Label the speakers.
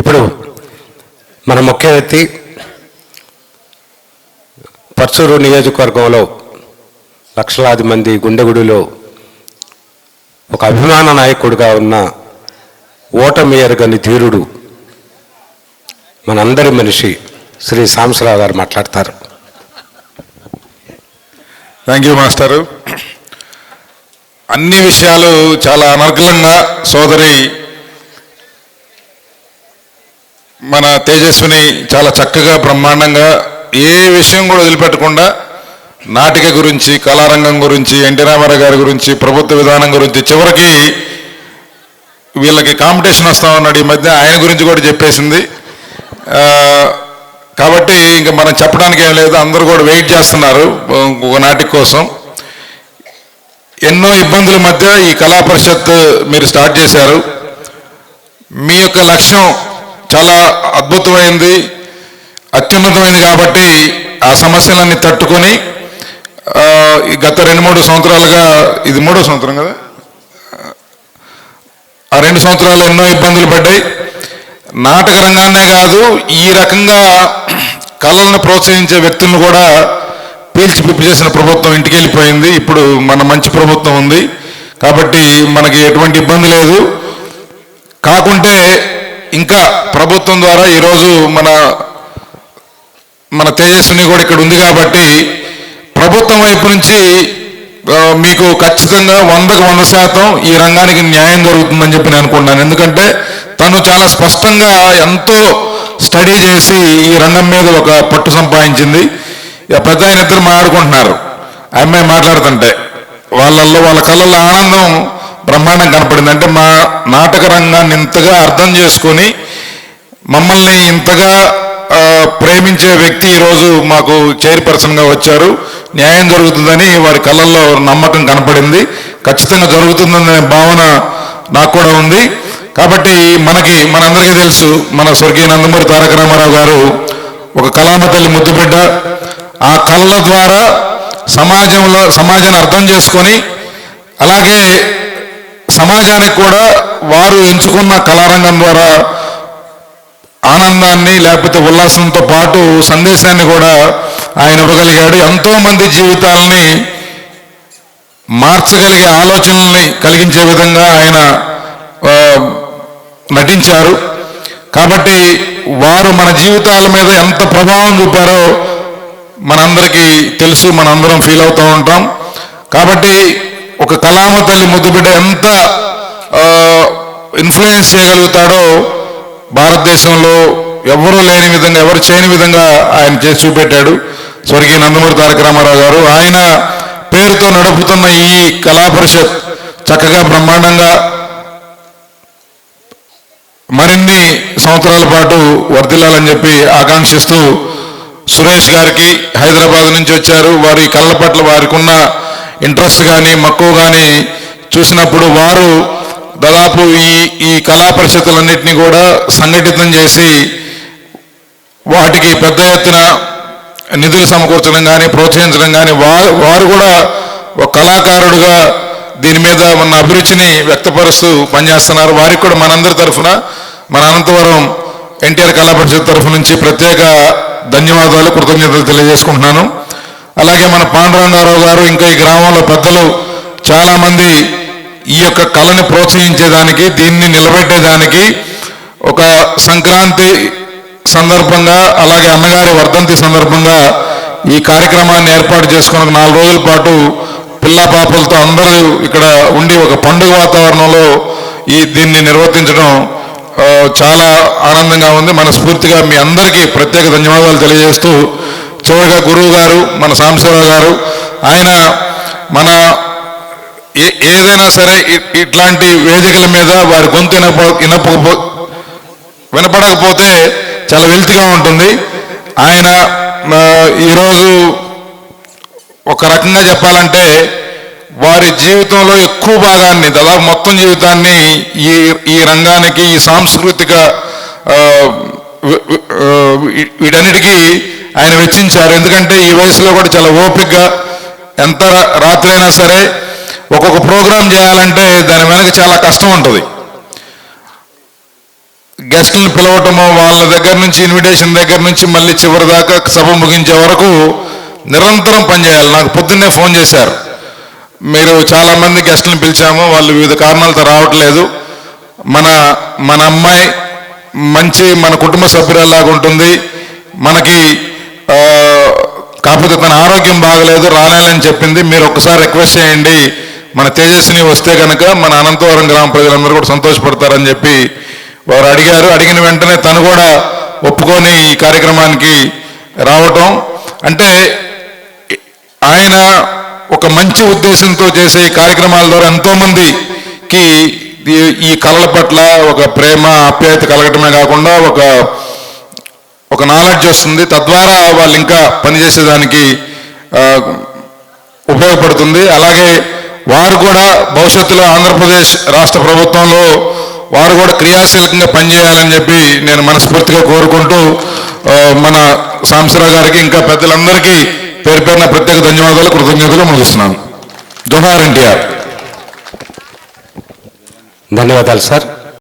Speaker 1: ఇప్పుడు మన ముఖ్య వ్యక్తి పర్చూరు నియోజకవర్గంలో లక్షలాది మంది గుండెగుడిలో ఒక అభిమాన నాయకుడిగా ఉన్న ఓటమి ధీరుడు మనందరి మనిషి శ్రీ సాంసరావు గారు మాట్లాడతారు.
Speaker 2: థ్యాంక్ యూ మాస్టారు అన్ని విషయాలు చాలా అనర్గళంగా సోదరి మన తేజస్విని చాలా చక్కగా బ్రహ్మాండంగా ఏ విషయం కూడా వదిలిపెట్టకుండా నాటిక గురించి కళారంగం గురించి ఎన్టీ రామారావు గారి గురించి ప్రభుత్వ విధానం గురించి చివరికి వీళ్ళకి కాంపిటీషన్ వస్తా ఉన్నాడు. ఈ మధ్య ఆయన గురించి కూడా చెప్పేసింది. కాబట్టి ఇంకా మనం చెప్పడానికి ఏం లేదు. అందరూ కూడా వెయిట్ చేస్తున్నారు ఒక నాటిక కోసం. ఎన్నో ఇబ్బందుల మధ్య ఈ కళా పరిషత్ మీరు స్టార్ట్ చేశారు. మీ యొక్క లక్ష్యం చాలా అద్భుతమైంది అత్యున్నతమైంది కాబట్టి ఆ సమస్యలన్నీ తట్టుకొని గత రెండు మూడు సంవత్సరాలుగా ఇది మూడో సంవత్సరం కదా? ఆ రెండు సంవత్సరాలు ఎన్నో ఇబ్బందులు పడ్డాయి. నాటక రంగాన్నే కాదు ఈ రకంగా కళలను ప్రోత్సహించే వ్యక్తులను కూడా పీల్చి పిప్పి చేసిన ప్రభుత్వం ఇంటికి వెళ్ళిపోయింది. ఇప్పుడు మన మంచి ప్రభుత్వం ఉంది. కాబట్టి మనకి ఎటువంటి ఇబ్బంది లేదు. కాకుంటే ఇంకా ప్రభుత్వం ద్వారా ఈరోజు మన మన తేజస్విని కూడా ఇక్కడ ఉంది కాబట్టి ప్రభుత్వం వైపు నుంచి మీకు ఖచ్చితంగా వందకు వంద శాతం ఈ రంగానికి న్యాయం జరుగుతుందని చెప్పి నేను అనుకుంటున్నాను. ఎందుకంటే తను చాలా స్పష్టంగా ఎంతో స్టడీ చేసి ఈ రంగం మీద ఒక పట్టు సంపాదించింది. ఇక పెద్ద ఆయన ఇద్దరు మాట్లాడుకుంటున్నారు. ఆ అమ్మాయి మాట్లాడుతుంటే వాళ్ళల్లో వాళ్ళ కళ్ళల్లో ఆనందం బ్రహ్మాండం కనపడింది. అంటే మా నాటక రంగాన్ని ఇంతగా అర్థం చేసుకొని మమ్మల్ని ఇంతగా ప్రేమించే వ్యక్తి ఈరోజు మాకు చైర్పర్సన్గా వచ్చారు. న్యాయం జరుగుతుందని వారి కళ్ళల్లో నమ్మకం కనపడింది. ఖచ్చితంగా జరుగుతుందనే భావన నాకు కూడా ఉంది. కాబట్టి మనకి మనందరికీ తెలుసు మన స్వర్గీయ నందమూరి తారక రామారావు గారు ఒక కళామ తల్లి ముద్దుబిడ్డ ఆ కళల ద్వారా సమాజంలో సమాజాన్ని అర్థం చేసుకొని అలాగే సమాజానికి కూడా వారు ఎంచుకున్న కళారంగం ద్వారా ఆనందాన్ని లేకపోతే ఉల్లాసంతో పాటు సందేశాన్ని కూడా ఆయన ఇవ్వగలిగాడు. ఎంతోమంది జీవితాలని మార్చగలిగే ఆలోచనల్ని కలిగించే విధంగా ఆయన నటించారు. కాబట్టి వారు మన జీవితాల మీద ఎంత ప్రభావం చూపారో మనందరికీ తెలుసు మనందరం ఫీల్ అవుతూ ఉంటాం. కాబట్టి ఒక కళామ తల్లి ముద్దుబిడ్డ ఎంత ఇన్ఫ్లుయెన్స్ చేయగలుగుతాడో భారతదేశంలో ఎవరూ లేని విధంగా ఎవరు చేయని విధంగా ఆయన చేసి చూపెట్టాడు. స్వర్గీయ నందమూరి తారక రామారావు గారు. ఆయన పేరుతో నడుపుతున్న ఈ కళా పరిషత్ చక్కగా బ్రహ్మాండంగా మరిన్ని సంవత్సరాల పాటు వర్ధిల్లాలని చెప్పి ఆకాంక్షిస్తూ సురేష్ గారికి హైదరాబాద్ నుంచి వచ్చారు. వారి కళ్ళ పట్ల వారికి ఉన్న ఇంట్రెస్ట్ కానీ మక్కువ కానీ చూసినప్పుడు వారు దాదాపు ఈ ఈ కళా పరిషత్తులన్నింటినీ కూడా సంఘటితం చేసి వాటికి పెద్ద ఎత్తున నిధులు సమకూర్చడం కానీ ప్రోత్సహించడం కానీ వారు వారు కూడా ఒక కళాకారుడుగా దీని మీద ఉన్న అభిరుచిని వ్యక్తపరుస్తూ పనిచేస్తున్నారు. వారికి కూడా మనందరి తరఫున మన అనంతవరం ఎన్టీఆర్ కళా పరిషత్ తరఫు నుంచి ప్రత్యేక ధన్యవాదాలు కృతజ్ఞతలు తెలియజేసుకుంటున్నాను. అలాగే మన పాండురంగారావు గారు ఇంకా ఈ గ్రామంలో పెద్దలు చాలామంది ఈ యొక్క కళని ప్రోత్సహించేదానికి దీన్ని నిలబెట్టేదానికి ఒక సంక్రాంతి సందర్భంగా అలాగే అన్నగారి వర్ధంతి సందర్భంగా ఈ కార్యక్రమాన్ని ఏర్పాటు చేసుకున్న నాలుగు రోజుల పాటు పిల్ల పాపలతో అందరూ ఇక్కడ ఉండి ఒక పండుగ వాతావరణంలో ఈ దీన్ని నిర్వర్తించడం చాలా ఆనందంగా ఉంది. మనస్ఫూర్తిగా మీ అందరికీ ప్రత్యేక ధన్యవాదాలు తెలియజేస్తూ చివరిగా గురువు గారు మన సాంబశివరావు గారు ఆయన మన ఏ- ఏదైనా సరే ఇట్లాంటి వేదికల మీద వారి గొంతు వినప వినపకపో వినపడకపోతే చాలా వెల్తిగా ఉంటుంది. ఆయన ఈరోజు ఒక రకంగా చెప్పాలంటే వారి జీవితంలో ఎక్కువ భాగాన్ని దాదాపు మొత్తం జీవితాన్ని ఈ ఈ రంగానికి ఈ సాంస్కృతిక వీటన్నిటికీ ఆయన వెచ్చించారు. ఎందుకంటే ఈ వయసులో కూడా చాలా ఓపికగా ఎంత రా- రాత్రి అయినా సరే ఒక్కొక్క ప్రోగ్రాం చేయాలంటే దాని వెనక చాలా కష్టం ఉంటుంది. గెస్టులను పిలవటము వాళ్ళ దగ్గర నుంచి ఇన్విటేషన్ దగ్గర నుంచి మళ్ళీ చివరి దాకా సభ ముగించే వరకు నిరంతరం పనిచేయాలి నాకు పొద్దున్నే ఫోన్ చేశారు. మీరు చాలామంది గెస్టులను పిలిచాము వాళ్ళు వివిధ కారణాలతో రావట్లేదు. మన మన అమ్మాయి మంచి మన కుటుంబ సభ్యురాలాగా ఉంటుంది. మనకి కాకపోతే తన ఆరోగ్యం బాగలేదు రాలేనని చెప్పింది. మీరు ఒక్కసారి రిక్వెస్ట్ చేయండి. మన తేజస్విని వస్తే కనుక మన అనంతవరం గ్రామ ప్రజలందరూ కూడా సంతోషపడతారని చెప్పి వారు అడిగారు. అడిగిన వెంటనే తను కూడా ఒప్పుకొని ఈ కార్యక్రమానికి రావటం. అంటే ఆయన ఒక మంచి ఉద్దేశంతో చేసే ఈ కార్యక్రమాల ద్వారా ఎంతోమందికి ఈ- కళల పట్ల ఒక ప్రేమ ఆప్యాయత కలగటమే కాకుండా ఒక ఒక నాలెడ్జ్ వస్తుంది. తద్వారా వాళ్ళు ఇంకా పనిచేసేదానికి ఉపయోగపడుతుంది. అలాగే వారు కూడా భవిష్యత్తులో ఆంధ్రప్రదేశ్ రాష్ట్ర ప్రభుత్వంలో వారు కూడా క్రియాశీలకంగా పనిచేయాలని చెప్పి నేను మనస్ఫూర్తిగా కోరుకుంటూ మన సాంసరావు గారికి ఇంకా పెద్దలందరికీ పేరు పేరున ప్రత్యేక ధన్యవాదాలు కృతజ్ఞతలు ముగిస్తున్నాను. జోహార్ ఎన్టీఆర్.
Speaker 1: ధన్యవాదాలు సార్.